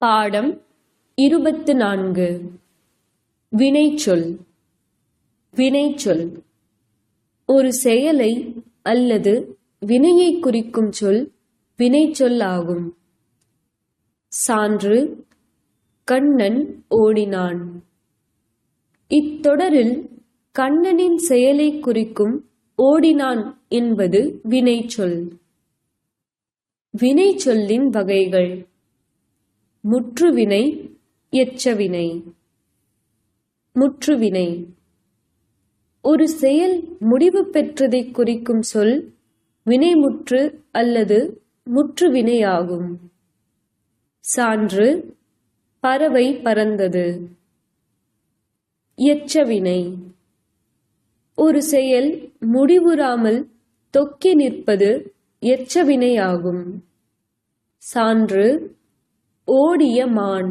பாடம் இருபத்து நான்கு. வினைச்சொல். வினைச்சொல். ஒரு செயலை அல்லது வினையை குறிக்கும் சொல் வினைச்சொல் ஆகும். சான்று. கண்ணன் ஓடினான். இத்தொடரில் கண்ணனின் செயலை குறிக்கும் ஓடினான் என்பது வினைச்சொல். வினைச்சொல்லின் வகைகள். முற்றுவினை எச்சவினை. முற்றுவினை. ஒரு செயல் முடிவு பெற்றதை குறிக்கும் சொல் வினைமுற்று அல்லது முற்றுவினையாகும். சான்று பறவை பறந்தது. எச்சவினை. ஒரு செயல் முடிவுறாமல் தொக்கி நிற்பது எச்சவினையாகும். சான்று ஓடிய மான்.